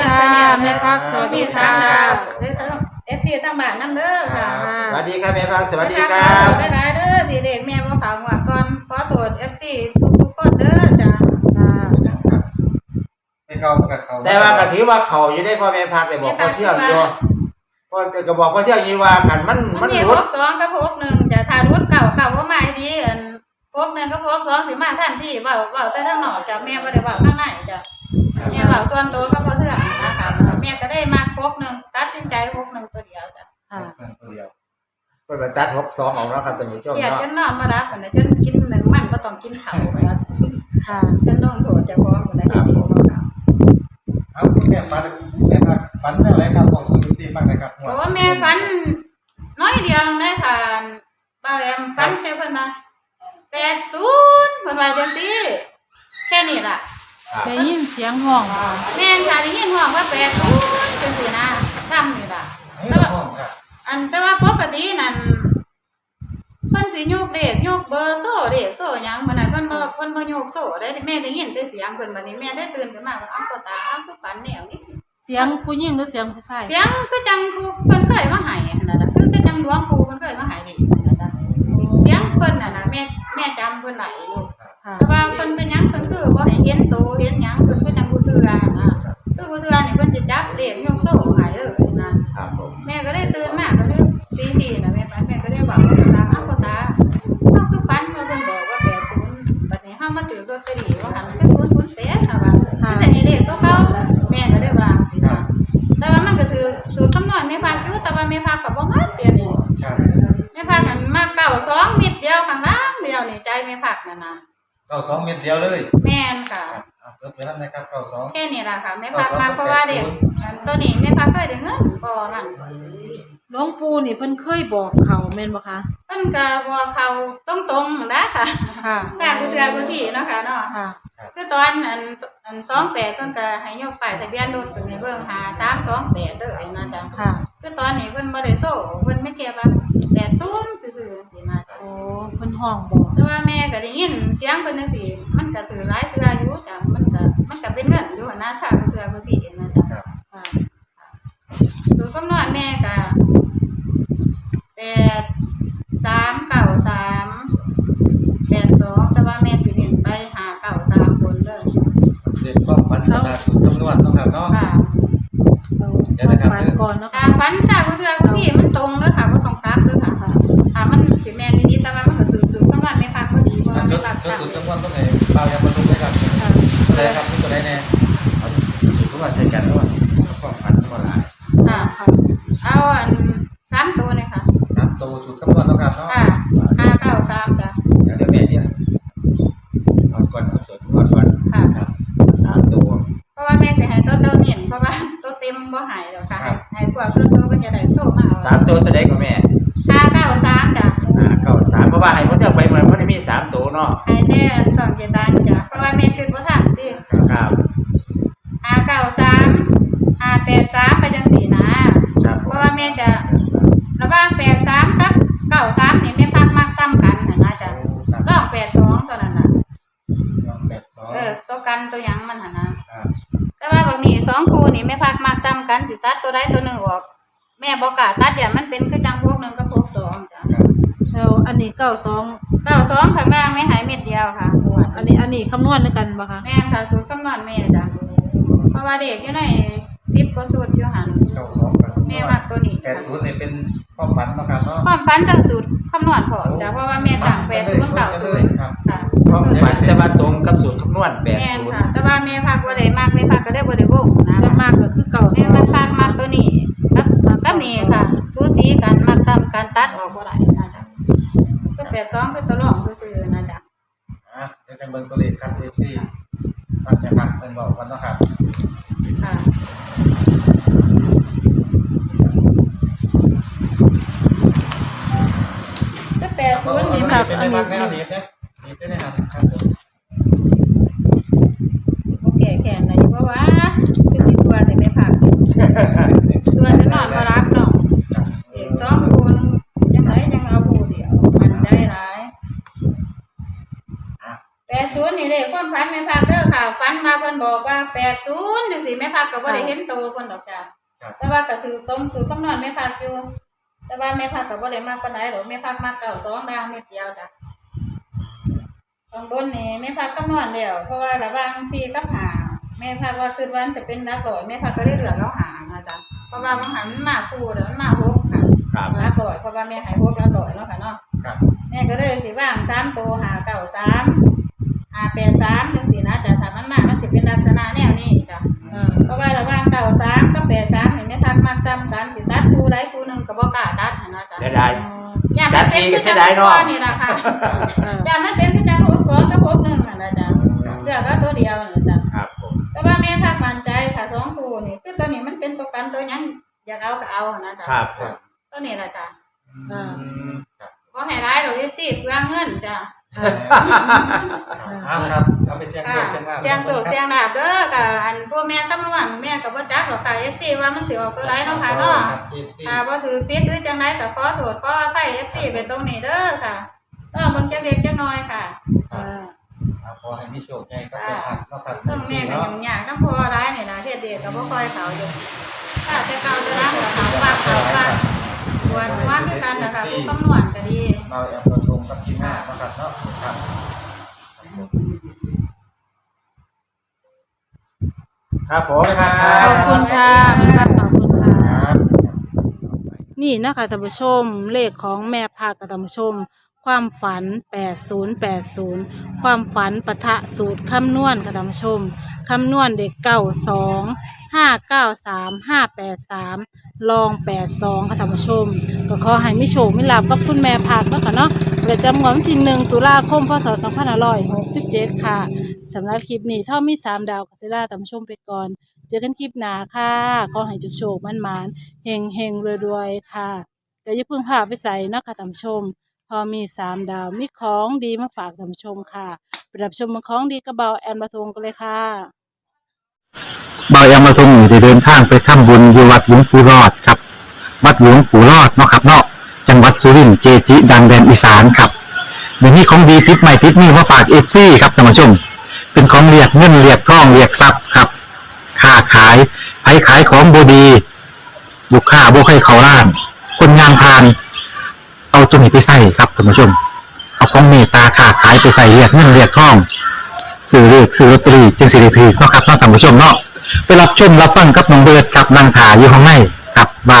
ค่ะแม่พักสวัสดีค่ะเอฟซีทั้งบ้านนั่นเด้อค่ะสวัสดีครับแม่พักสวัสดีคครัรับบหลายๆเด้อสิเด็กแม่บ่เขาหวัดก่อนขอโทษเอฟซีทุกๆคนเด้อจ้ะค่ะครับให้เขากับเขาแต่ว่าก็ถือว่าเขาอยู่ได้พ่อแม่พักเลยบอกพ่อเที่ยวอยู่พ่อก็บอกพ่อเที่ยวอยี่ว่ากันมันมัมันนมีหพลุวดกสองกับพวกหนึ่งจะทารุดเก่าเก่าว่าใหม่ดีอันพวกหนึ่งกับพวกสองสิมาทันทีเว้าเว้าแต่ทางนอกจ้ะแม่บ่ได้เว้าข้างในจ้ะ แม่เว้าส่วนตัวก็บ่เทื่องนะคะแม่ก็ได้มาพวกหนึ่งตัดสินใจพวกหนึ่งตัวเดียวจ้ะค่ะตัวเดียวเป็นบรรทัดหกสองของเราครับท่านผู้ชมเกลียดเนาะจนนอนบ่รับพุ่นน่ะจนกินหนึ่งมันก็ต้องกินข้าวพุ่นน่ะค่ะจนโดนโทษเจ้าของพุ่นน่ะที่ดีบ่ครับเอาแม่ฟันแม่พักฟันเรื่องอะไรครับบอกสู่ที่ฟังเลยครับเพราะว่าแม่ฝัน น้อยเดียวเลยค่ะบ่าวแอมฝันแต่เพิ่นมา80เพิ่นว่าจังซี่แค่นี้ล่ะ ได้ยินเสียงห้องค่ะแม่นค่ะได้ยินห้องว่า80จังซี่นะซ้ำนี่ล่ะ ให้ห้องครับอันแต่ว่าปกตินั่นเพิ่นสิโยกเลขโยกเบอร์โซ่เลขโซ่หยังมันน่ะเพิ่นบ่เพิ่นบ่โยกโซ่ได้แม่ได้ยินแต่เสียงเพิ่นบัดนี้แม่ได้ตื่นขึ้นมาว่าอ้าวก็ตาอ้าวคือฝันแนวนี้ เสียงผู้หญิงหรือเสียงผู้ชายเสียงคือจังผู้เพิ่นเคยมาให้นั่นน่ะคือคือจังหลวง ม่พักนั่นนะเก้าสองเม็ดเดียวเลยแม่นค่ะ ครับเอาเพิ่มไปแล้วนะครับเก้าสอง แค่นี้ล่ะค่ะ แม่พักมาเพราะว่าเด็กตัวนี้แม่พักเคยได้เงินบ่นั่นหลวงปู่นี่เพิ่นเคยบอกเขาแม่นบ่คะเพิ่นก็บอกเขาตรงๆนะค่ะค่ะแซ่บผู้เทือผู้ที่เนาะค่ะเนาะ ค่ะ คือตอนอันอันสองแปดเพิ่นก็ให้ยกป้ายทะเบียนรถสุนีเบิ่งหาสามสองแปดเด้อไอ้นะจ๊ะค่ะ คือตอนนี้เพิ่นบ่ได้โซ่เพิ่นไม่เก็บว่าแปดศูนย์ซื่อๆสินะจ๊ะ โอ้เพิ่นห้องบอกแต่ว่าแม่ก็ได้ยินเสียงเพิ่นจังซี่มันก็ถือหลายเทื่ออยู่จ้ะมันก็มันก็เป็นเงินอยู่หั่นนะชาผู้เทือผู้ที่นะจ๊ะครับค่ะสูตรคำนวณแม่ก็แปดสามเก้าสามแปดสองแต่ว่าแม่สิเน้นไปหาเก้าสามคนเด้อเด็กความฝันตาสุดคำนวณต้องครับเนาะค่ะเราเดี๋ยวนะครับฟันก่อนเนาะ อ่าฟัน ตัวตัวใดก็แม่ห้าเก้าสามจ้ะอ่าเก้าสามเพราะว่าให้พ่อเที่ยวไปมันมันมีสามตัวเนาะให้แจ้สองเจตังจ้ะเพราะว่าแม่คือบ่ทันสิครับห้าเก้าสามห้าแปดสามไปจังสี่นะ ครับเพราะว่าแม่จะระหว่างแปดสามกับเก้าสามนี่แม่พักมากซ้ำกันนะนะจ้ะครับลองแปดสองตัวนั้นน่ะลองแบบสองเออตัวกันตัวหยังมันหั่นนะครับแต่ว่าบางนี้สองคู่นี่แม่พักมากซ้ำกันสิตัดตัวใดตัวหนึ่งออก แม่บอกกล้าตัดเดี๋ยวมันเป็นคือจังพวกหนึ่งกับพวกสองจ้ะครับแล้วอันนี้เก้าสองเก้าสองข้างล่างไม่หายเม็ดเดียวค่ะอันนี้อันนี้คำนวณด้วยกันบ่คะแม่นค่ะสูตรคำนวณแม่จ้ะเพราะว่าเด็กอยู่ในสิบกว่าสูตรอยู่หันเก้าสองกับคำนแม่วณมักตัวนี้แปดศูนย์นี่เป็นความฝันต้องครับเนาะความฝันตั้งสูตรคำนวณพร้อมจ้ะเพราะว่าแม่ต่างแปดศูนย์เก้าศูนย์ครับค่ะความฝันจะมาตรงกับสูตรคำนวณแปดแม่นศูนย์ค่ะแต่ว่าแม่พักบ่ได้มากแม่พักก็ได้บ่ได้วงนะแต่มากก็คือเก้าสแม่องมันพักมากตัวนี้กับกับ นี่ค่ะสูสีกันมักซ้ำกันตัดออกบ่ได้นะจ๊ะก็แปดสองคือตัวรองซื่อๆนะจ๊ะอะเดี๋ยวจะเบิ่งตัวเลขครับเอฟซีฟังจะพักเป็นบอกกันเนาะครับค่ะก็แปดศูนย์นี่คมัรักบเป็นอันในนี้วัดแน่นีเนี่ยนี่เป็นในหันครับผมโอเคแค่ไหนเพราะว่าคือสิตัวแต่ไม่พักตัวจะนอนมารับเนาะเอกสองคูณยังไงยังเอาคูเดียวมันใจร้ายแปดศูนย์นี่เด้ความฝันแม่พักเด้อค่ะฝันมาเพิ่นบอกว่าแป ดศูนย์จังสิแม่พักก็บ่ได้ได้เห็นโตคนดอกจ้ะครับ แต่ว่าก็ถือตรงสูตรคำนวณแม่พักอยู่ แต่ว่าแม่พักก็บ่ได้มากปานใดหรอกแม่พักมากเก่าสองดาวเม็ดเดียวจ้ะตรงบนนี่แม่พักคำนวณแล้วเพราะว่าระหว่างสี่กับหาแม่พักว่าคือวันจะเป็นนักร้อยแม่พักก็ได้เหลือแล้วหานะจ๊ะเพราะว่าบางหันมันมาคู่เดี๋ยวมันมาหกค่ะครับละร้อยเพราะว่าแม่ใหายหกละร้อยเนาะค่ะเนาะ ครับ แม่ก็เลยสิว่างสามตัวหาเก่าสามหาแปดสามจังสี่นะจ้ะ เป็นลักษณะแนวนี้จ้ะอ่าเพราะว่าระหว่างเก่าสามกับแปดสามเห็นไหมทักมากซ้ำกันสิตัดคู่ใดคู่หนึ่งก็บ่กล้าตัดหั้นนะจ๊ะเสียดายอย่ามันเป็นตัดทีก็เสียดายเนาะนี่ล่ะค่ะอ่าอย่ามันเป็นที่จังหกสองกับหกหนึ่งอะนะจ๊ะเลือกก็ตัวเดียวนะจ๊ะครับผมแต่ว่าแม่พักมั่นใจค่ะสองคู่นี่คือตัวนี้มันเป็นตัวกันตัวหยังอยากเอาก็เอาหั้นนะจ๊ะครับผมตัวนี้ล่ะจ้ะอ่าครับก็ให้ร้ายดอกยี่สิบเพื่อเงินจ้ะ เอาครับเอาไปเสียงโชค่ะคเสียงลาภเสียงโศกเสียงดาบเด้อค่ะอันพวกแม่คำนวณแม่กับว่าจักหรอกค่ะเอฟซีว่ามันสิออกตัวไรเนาะค่ะเนาะครับ TFC ค่ะบ่ถือพิษหรือจังไรก็ขอโทษขออภัยเอฟซีเป็นตรงนี้เด้อค่ะก็เบิ่งจักเล็กจักน้อยค่ะครับอ่าเอาขอให้มีโชคใหญ่ก็จะพักเนาะครับเรื่องแม่ก็ยังยากน้ำพอร้ายนี่นะเฮ็ดเด็กก็บ่ค่อยเขาอยู่ถ้าแต่เก่าจะรักก็เขาปากเขาปากควรว่าคือกันนะคะผู้คำนวณก็ดี เราแอมประชุมกับทีมงานเนาะครับเนาะครับ ครับผมครัขอบคุณค่ะครับขอบคุณค่ะครับนี่นะคะท่านผู้ชมเลขของแม่พากับท่านผู้ชม ความฝัน 8080 ความฝันปะทะสูตรคำนวณกับท่านผู้ชมคำนวณเด็กเก้าสองห้าเก้าสามห้าแปดสามลองแปดสองค่ะท่านผู้ชม ก็ขอให้มิโชคมิลาบกับคุณแม่พากเนาะค่ะเนาะ ประจำวดวันที่หนึ่งตุลาคมพศสองพันห้าร้อยหกสิบเจ็ดค่ะสำหรับคลิปนี้ถ้ามีสามดาวก็จะได้ท่านผู้ชมไปก่อน เจอกันคลิปหน้าค่ะ ขอให้จุกโชคมั่นมานเฮงเฮงๆรวยๆค่ะเดี๋ยวอย่าเพิ่งพาไปใส่นะคะท่านผู้ชม พอมีสามดาวมีของดีมาฝากท่านผู้ชมค่ะไปรับชมของดีกระเบาแอนมาทงกันเลยค่ะบายามาทรงอยู่ได้เดินทางไปทำบุญอยู่วัดหลวงปู่รอดครับ วัดหลวงปู่รอดเนาะครับเนาะ จังหวัดสุรินทร์เจจิ ดังแดนอีสานครับเดี๋ยวนี้ของดีติดใหม่ติดนี่มาฝากเอฟซีครับท่านผู้ชม เป็นของเรียกเงินเรียกทองเรียกทรัพย์ครับค้าขายไผขายของบดี บุกค้าบุกให้เขาล้าน คนงานพาน เอาตัวนี้ไปใส่ครับท่านผู้ชม เอาของเมตตาค้าขายไปใส่เรียกเงินเรียกทองซื้อเลือกซื้อลอตเตอรี่จึงสิริพีเนาะครับท่านผู้ชมเนาะไปรับชมรับฟังกับน้องเบิร์ดกับนางถาอยู่ข้างในกับว่า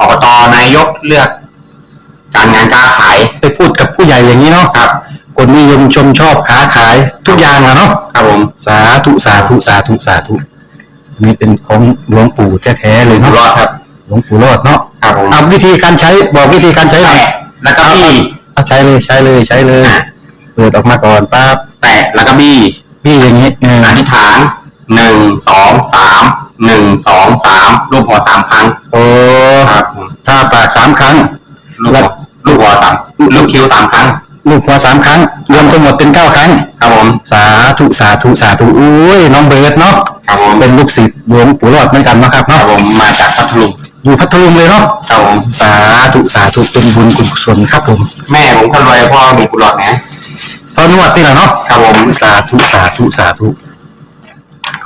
อบตนายกเลือก การงานการขายไปพูดกับผู้ใหญ่อย่างนี้เนาะครับ คนนิยมชมชอบค้าขายทุกอย่างอะเนาะครับผมสาธุสาธุสาธุสาธุอันนี้เป็นของหลวงปู่แท้ๆเลยอยู่เนาะรอดครับ หลวงปู่รอดเนาะครับผมเอาวิธีการใช้บอกวิธีการใช้หน่อยแตะแล้วก็บี้เอาใช้เลยใช้เลยใช้เลยเปิดออกมาก่อนปั๊บแตะแล้วก็บี้พี่อย่างนี้เอออธิษฐานหนึ่งสองสาม หนึ่งสองสามรูปหัวสามครั้งโอ้ครับผมถ้าปากสามครั้ง ลูกหัวลูกหัวสามลูกคิ้วสามครั้ง ลูกหัวสามครั้ง รวมทั้งหมดเป็นเก้าครั้ง ครับผม สาธุสาธุสาธุอุ้ยน้องเบิร์ดเนาะครับผม เป็นลูกศิษย์หลวงปู่รอดเหมือนกันเนาะครับครับเนาะผมมาจากพัทลุงอยู่พัทลุงเลยเนาะครับผมสาธุสาธุเป็นบุญกุศลครับผมแม่ผมคนรวยพ่อมีกุหลาบนะตอนนวดนี่แหละเนาะครับผมสาธุสาธุสาธุข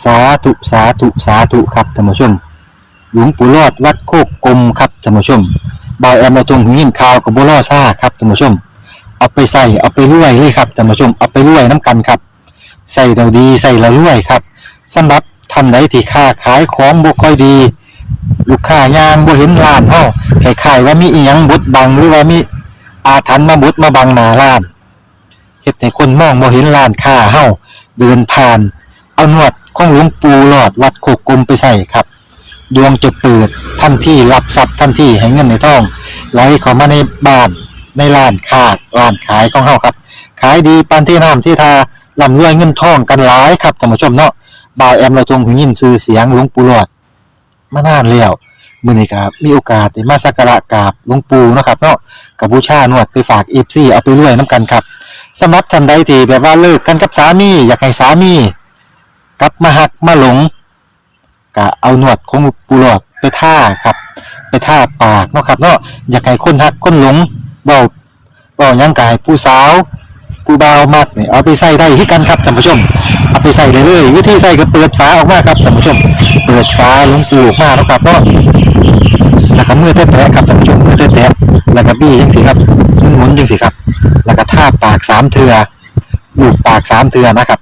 สาธุสาธุสาธุครับท่านผู้ชม หลวงปู่รอดวัดโคกกลมครับท่านผู้ชมบอยแอมมาตรงหินข่าวกับบัวล่อซ่าครับท่านผู้ชม เอาไปใส่เอาไปรวยเลยครับท่านผู้ชมเอาไปรวยน้ำกันครับ ใส่เราดีใส่เรารวยครับสำหรับท่านใดที่ค้าขายของบ่ค่อยดี ลูกค้ายางบ่เห็นร้านเฮาคล้ายๆว่ามีอีหยังบดบังหรือว่ามีอาถรรพ์มาบดมาบังหน้าร้านเฮ็ดให้คนมองบ่เห็นร้านค้าเฮาเดินผ่าน เอาหนวดของหลวงปู่หลอดวัดโคกกลมไปใส่ครับ ดวงจะเปิดทันที่รับทรัพย์ทันที่ให้เงินในท้องไหลเข้ามาในบ้านในร้านค้าร้านขายของเฮาครับ ขายดีปานที่น้ำที่ทาร่ำรวยเงินทองกันหลายครับท่านผู้ชมเนาะบ่าวแอมเราทรงหูยินชื่อเสียงหลวงปู่หลอดมานานแล้วมื้อนี้ครับมีโอกาสได้มาสักการะกราบหลวงปู่เนาะครับเนาะกับบูชานวดไปฝาก FC เอาไปรวยน้ำกันครับสำหรับท่านใดที่แบบว่าเลิกกันกับสามี อยากให้สามี กลับมาหักมาหลงก็เอาหนวดของปูหลอดไปท่าครับ ไปท่าปากเนาะครับเนาะอยากให้คนหักคนหลงเบาเบาหยังกายผู้สาวผู้เบามักเนี่ยเอาไปใส่ได้ที่กันครับท่านผู้ชม เอาไปใส่เลยเลยวิธีใส่ก็เปิดฝาออกมาครับท่านผู้ชม เปิดฝาลงปูออกมาแล้วครับเนาะแล้วก็มือแตะๆครับท่านผู้ชมมือแตะๆแล้วก็บี้จังสิครับหมุนๆจังสิครับ แล้วก็ท่าปากสามเทือลูบปากสามเทือนะครับ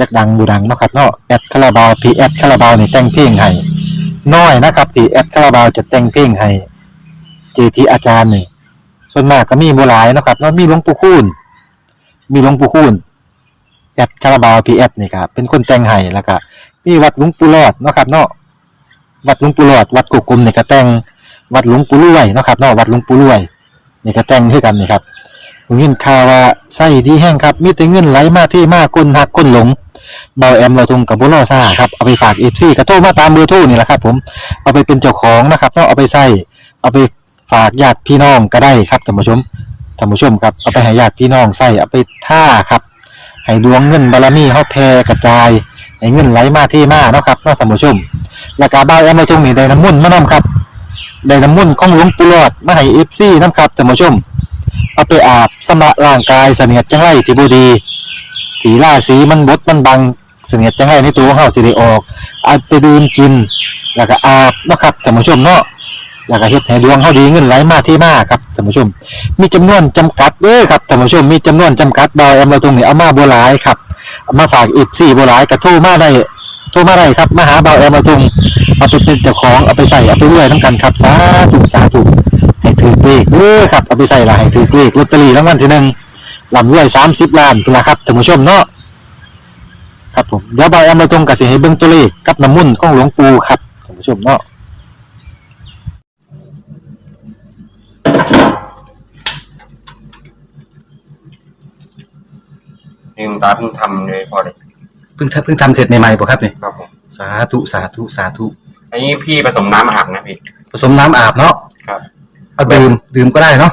จักดังบูดังเนาะครับเนาะแอดคาราบาวพีแอดคาราบาวนี่แต่งเพลงให้น้อยนะครับที่แอดคาราบาวจะแต่งเพลงให้เจทีอาจารย์นี่ส่วนมากก็มีบ่หลายนะครับเนาะมีหลวงปู่คูณมีหลวงปู่คูณแอดคาราบาวพีแอดนี่ครับเป็นคนแต่งให้แล้วก็มีวัดหลวงปู่รอดเนาะครับเนาะวัดหลวงปู่รอด วัดกุกกลมนี่ก็แต่งวัดหลวงปู่รวยนะครับเนาะวัดหลวงปู่รวยนี่ก็แต่งคือกันนี่ครับผมยินข่าวว่าไส้ดีแห้งครับ มีแต่เงินไหลมาที่มากคนหักคนหลง เบาแอมเราทงกับบุรอซ่าครับเอาไปฝากเอฟซีกระโทรมาตามเบอร์โทรนี่แหละครับผมเอาไปเป็นเจ้าของนะครับต้องเอาไปใส่เอาไปฝากญาติพี่น้องก็ได้ครับท่านผู้ชมท่านผู้ชมครับเอาไปให้ญาติพี่น้องใส่เอาไปท่าครับให้ดวงเงินบารมีเขาแผ่กระจายให้เงินไหลมาที่มาเนาะครับเนาะท่านผู้ชมแล้วก็เบาแอมเราทงนี่ได้น้ำมุ่นมานํครับได้น้ำมุ่นของหลวงปู่หลอดมาให้เอฟซีนํครับท่านผู้ชมเอาไปอาบสำระร่างกายเสนียดจังไรที่บูดี สีล่าสีมันบดมันบังเสนียดจังไรในตัวของเฮาสิได้ออกอาไปดื่มกิน แล้วก็อาบนาะครับท่านผู้ชมเนาะแล้วก็เฮ็ดให้ดวงเฮาดีเงินไหลมาที่มาครับท่านผู้ชม มีจำนวนจำกัดเด้อครับท่านผู้ชมมีจำนวนจำกัดดอยเอามาตรงนี้เอามาบ่หลายครับเอามาฝากอีก4บ่หลายก็โทรมาได้โทรมาได้ครับมาหาเบาแอมมาตรงเอาไปเป็นเจ้าของเอาไปใส่เอาไปรวยนํกันครับสาธุสาธุให้ถือเลขเด้อครับเอาไปใส่ละให้ถือเลขลอตเตอรี่รางวัลที่หนึ่ง ลำรวยสามสิบล้านเป็นละครับท่านผู้ชมเนาะครับผมเดี๋ยวบอยเอามาตรงกับสิให้เบิ่งตัวเลขกับน้ำมุ่นต์ของหลวงปู่ครับท่านผู้ชมเนาะนี่คุณตาเพิ่งทำเลยพอเลยเพิ่งเพิ่งทำเสร็จใหม่ๆป่ะครับเนี่ยครับผมสาธุสาธุสาธุอันนี้พี่ผสมน้ำอาบนะพี่ผสมน้ำอาบเนาะครับเอาดื่มดื่มก็ได้เนาะ